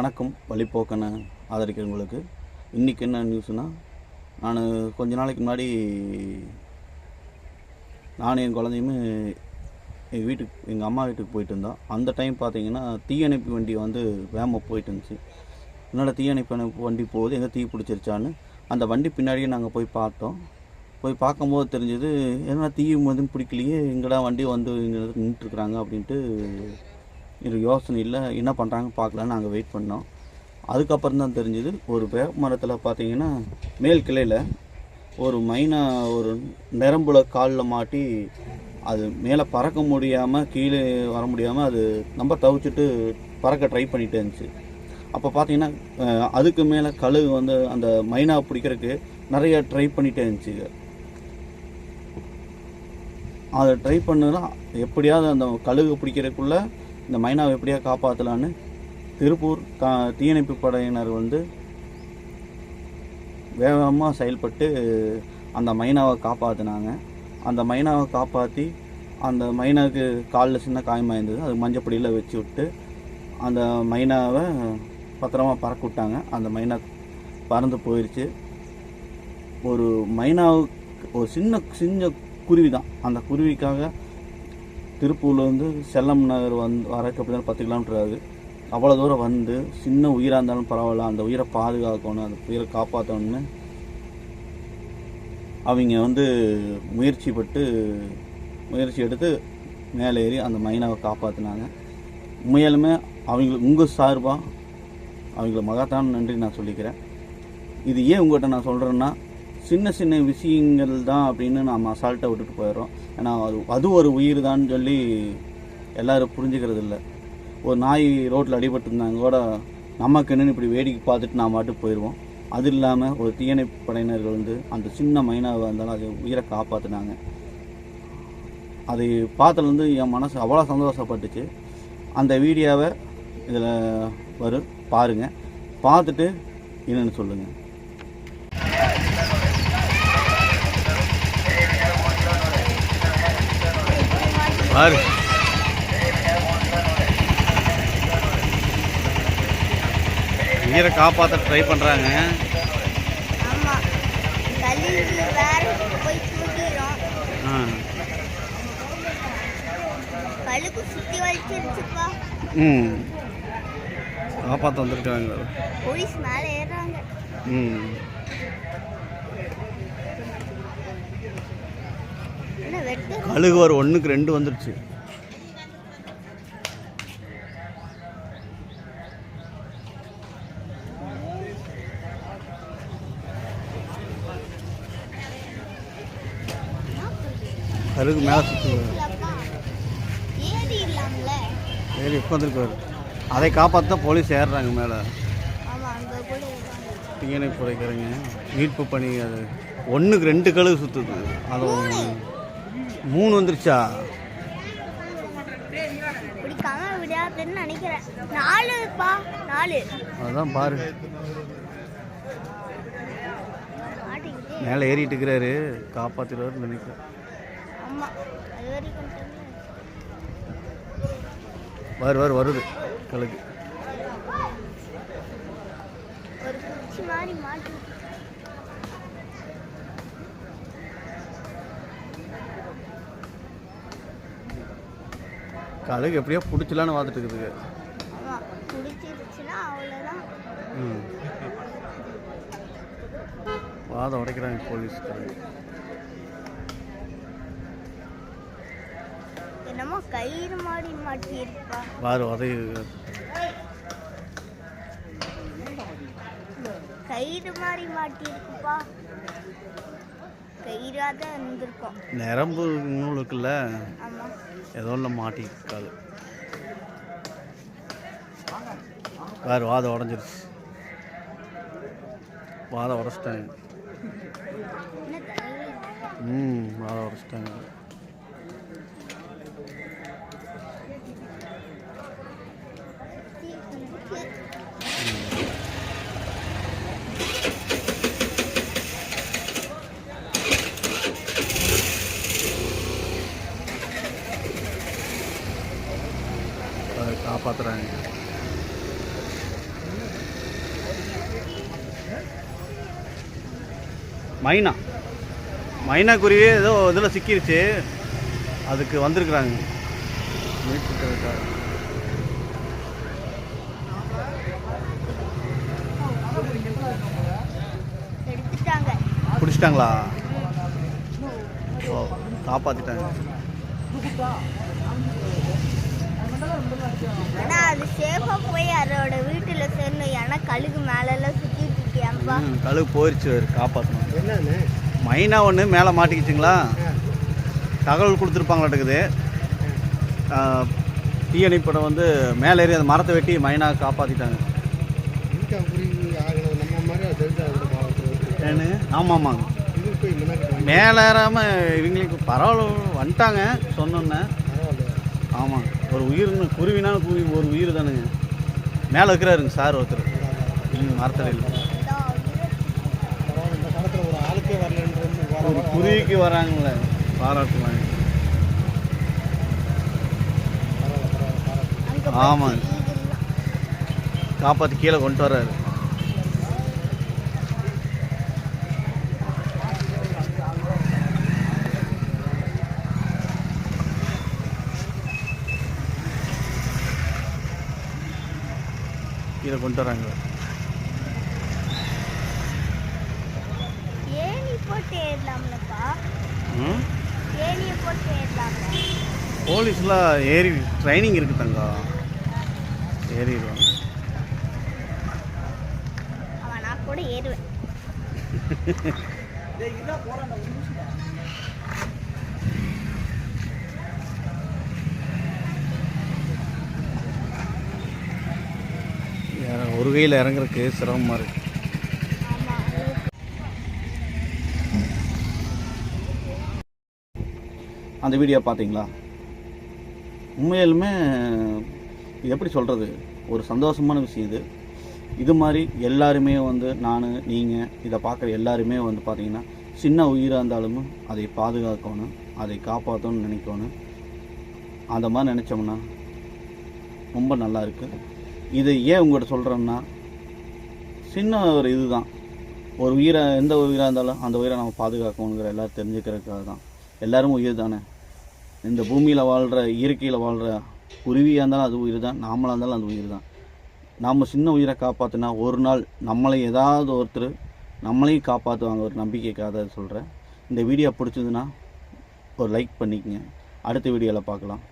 வணக்கம் வழிப்போக்கனை ஆதரிக்கிறவங்களுக்கு. இன்றைக்கி என்ன நியூஸ்னால் நான் கொஞ்ச நாளைக்கு முன்னாடி நானும் என் குழந்தையுமே எங்கள் வீட்டுக்கு எங்கள் அம்மா வீட்டுக்கு போயிட்டு இருந்தோம். அந்த டைம் பார்த்தீங்கன்னா தீயணைப்பு வண்டி வந்து வேமாக போயிட்டு இருந்துச்சு. என்னோடய தீயணைப்பு அணைப்பு வண்டி போகுது எங்கே தீ பிடிச்சிருச்சான்னு. அந்த வண்டி பின்னாடியே நாங்கள் போய் பார்த்தோம். போய் பார்க்கும்போது தெரிஞ்சது என்ன தீ வந்து பிடிக்கலையே எங்கடா வண்டி வந்து இங்கே நின்றுட்டுருக்குறாங்க அப்படின்ட்டு இது யோசனை இல்லை. என்ன பண்ணுறாங்க பார்க்கலான்னு நாங்கள் வெயிட் பண்ணோம். அதுக்கப்புறம் தான் தெரிஞ்சது ஒரு வேப்ப மரத்தில் பார்த்தீங்கன்னா மேல் கிளையில் ஒரு மைனா ஒரு நிரம்புல காலில் மாட்டி அது மேலே பறக்க முடியாமல் கீழே வர முடியாமல் அது நம்ம தவிச்சிட்டு பறக்க ட்ரை பண்ணிட்டு இருந்துச்சு. அப்போ பார்த்தீங்கன்னா அதுக்கு மேலே கழுகு வந்து அந்த மைனா பிடிக்கிறதுக்கு நிறைய ட்ரை பண்ணிட்டே இருந்துச்சு. அதை ட்ரை பண்ணுனா எப்படியாவது அந்த கழுகு பிடிக்கிறதுக்குள்ளே இந்த மைனாவை எப்படியா காப்பாற்றலான்னு திருப்பூர் கா தீயணைப்பு படையினர் வந்து வேகமாக செயல்பட்டு அந்த மைனாவை காப்பாற்றினாங்க அந்த மைனாவை காப்பாற்றி அந்த மைனாவுக்கு காலில் சின்ன காயமாக இருந்தது அது மஞ்சப்படியில் வச்சு விட்டு அந்த மைனாவை பத்திரமா பறக்க விட்டாங்க. அந்த மைனா பறந்து போயிடுச்சு ஒரு மைனாவுக்கு ஒரு சின்ன சின்ன குருவி தான் அந்த குருவிக்காக திருப்பூர்லேருந்து செல்லம் நகர் வந்து வரக்கு அப்படி பத்து கிலோமீட்டர் ஆகுது. அவ்வளோ தூரம் வந்து சின்ன உயிராக இருந்தாலும் பரவாயில்ல. அந்த உயிரை பாதுகாக்கணும் அந்த உயிரை காப்பாற்றணும்னு அவங்க வந்து முயற்சி பட்டு முயற்சி எடுத்து மேலே ஏறி அந்த மைனாவை காப்பாற்றினாங்க உண்மையாலுமே அவங்களுக்கு உங்கள் சார்பாக அவங்கள மகத்தான நன்றி நான் சொல்லிக்கிறேன். இது ஏன் உங்கள்கிட்ட நான் சொல்கிறேன்னா சின்ன சின்ன விஷயங்கள் தான் அப்படின்னு நாம் அசால்ட்டாக விட்டுட்டு போயிடுறோம். ஏன்னா அது அது ஒரு உயிர் தான் சொல்லி எல்லோரும் புரிஞ்சுக்கிறது இல்லை. ஒரு நாய் ரோட்டில் அடிபட்டிருந்தாங்க கூட நமக்கு இப்படி வேடிக்கை பார்த்துட்டு நான் மட்டும் போயிடுவோம் அது இல்லாமல் ஒரு தீயணைப்பு படையினர்கள் வந்து அந்த சின்ன மைனாவாக இருந்தாலும் அது உயிரை காப்பாற்றினாங்க அதை பார்த்துலேருந்து என் மனசு அவ்வளோ சந்தோஷப்பட்டுச்சு. அந்த வீடியோவை இதில் வரும் பாருங்கள் பார்த்துட்டு என்னென்னு சொல்லுங்கள் பாரு உயிரை காப்பாற்ற ட்ரை பண்ணுறாங்க ம். காப்பாற்ற வந்திருக்காங்க. போலீஸ் மேல ஏறுறாங்க. ம் என்ன வெட்டு கழுகு ஒரு ஒன்றுக்கு ரெண்டு வந்துருச்சு. கழுகு மேலே சுற்றுது இல்லப்பா ஏறி உட்காந்துருக்காரு அதை காப்பாற்ற போலீஸ் ஏறுறாங்க மேலே. ஆமா தீயணைப்பு மீட்பு பணி அது. ஒன்றுக்கு ரெண்டு கழுகு சுற்றுது அது ஒன்று மூணு வந்துருச்சா? அதான் பாரு. மேலே ஏறிட்டு இருக்கிறாரு. காப்பாற்றிடுவாருன்னு நினைக்கிறேன். வரு வரு வருது. கழுகு ஒரு குச்சி மாதிரி மாட்டி கழுகு எப்படியோ பிடிச்சலான்னு பார்த்துட்டு இருக்குது ம். வாதம் உடைக்கிறாங்க போலீஸ்காரங்க. என்னமோ கயிறு மாதிரி மாட்டி இருப்பா வாரு உதவி கயிறு மாதிரி மாட்டி இருக்குப்பா கயிறாக தான் இருந்திருக்கும். நரம்பு நூல் இருக்குல்ல ஏதோ ஒன்று மாட்டிக்காது வேறு வாதம் உடஞ்சிருச்சு. வாதம் உடச்சிட்டாங்க? ம் வாதம் உடச்சிட்டாங்க. காப்பாற்றுறாங்க மைனா. மைனா குருவி ஏதோ இதில் சிக்கிருச்சு. அதுக்கு வந்திருக்குறாங்க. பிடிச்சிட்டாங்களா? ஓ காப்பாற்றிட்டாங்க ஆனா அது சேஃபா போய் அதோட வீட்டுல சேரணும் ஏன்னா கழுகு மேல எல்லாம் சுத்திட்டு இருக்கியாம்பா கழுகு போயிடுச்சு காப்பாற்றணும் என்னன்னு மைனா ஒன்று மேலே மாட்டிக்கிச்சுங்களா? தகவல் கொடுத்துருப்பாங்களாட்டுக்குது. தீயணைப்படம் வந்து மேலே ஏறி அந்த மரத்தை வெட்டி மைனா காப்பாற்றிட்டாங்க ஏன்னு ஆமாம் ஆமாங்க மேலே ஏறாமல் இவங்களுக்கு பரவாயில்ல வந்துட்டாங்க சொன்னோன்னே. ஆமாம் ஒரு உயிர்னு குருவினால குருவி ஒரு உயிர் தானுங்க. மேலே இருக்கிறாருங்க சார் ஒருத்தர். ம் மரத்தில் இல்லை ஒரு குருவிக்கு வராங்களே பாராட்டலாம் ஆமாங்க. காப்பாற்றி கீழே கொண்டு வர்றாரு. கீழே கொண்டு வராங்க. போலீஸ்லாம் ஏறி ட்ரைனிங் இருக்குது தங்கா. ஏறிடுவாங்க. கூட ஏறுவேன். குகையில் ஒரு இறங்குறதுக்கு சிரமமாக இருக்கு. அந்த வீடியோ பார்த்தீங்களா? உண்மையாலுமே இது எப்படி சொல்கிறது ஒரு சந்தோஷமான விஷயம் இது. இது மாதிரி எல்லாருமே வந்து நான் நீங்கள் இதை பார்க்குற எல்லாருமே வந்து பார்த்தீங்கன்னா சின்ன உயிராக இருந்தாலும் அதை பாதுகாக்கணும் அதை காப்பாற்றணும்னு நினைக்கணும். அந்த மாதிரி நினச்சோம்னா ரொம்ப நல்லா இருக்குது இது ஏன் உங்கள்கிட்ட சொல்கிறேன்னா சின்ன ஒரு இதுதான். ஒரு உயிரை எந்த உயிராக இருந்தாலும் அந்த உயிரை நம்ம பாதுகாக்கணுங்கிற எல்லாரும் தெரிஞ்சுக்கிறதுக்காக தான். எல்லாரும் உயிர் தானே. இந்த பூமியில் வாழ்கிற இயற்கையில் வாழ்கிற குருவியாக இருந்தாலும் அது உயிர் தான் நாமளாக இருந்தாலும் அது உயிர் தான். நாம் சின்ன உயிரை காப்பாற்றினா ஒரு நாள் நம்மளை ஏதாவது ஒருத்தர் நம்மளையும் காப்பாற்றுவாங்க ஒரு நம்பிக்கைக்காக சொல்கிறேன் இந்த வீடியோ பிடிச்சதுன்னா ஒரு லைக் பண்ணிக்கங்க. அடுத்த வீடியோவில் பார்க்கலாம்.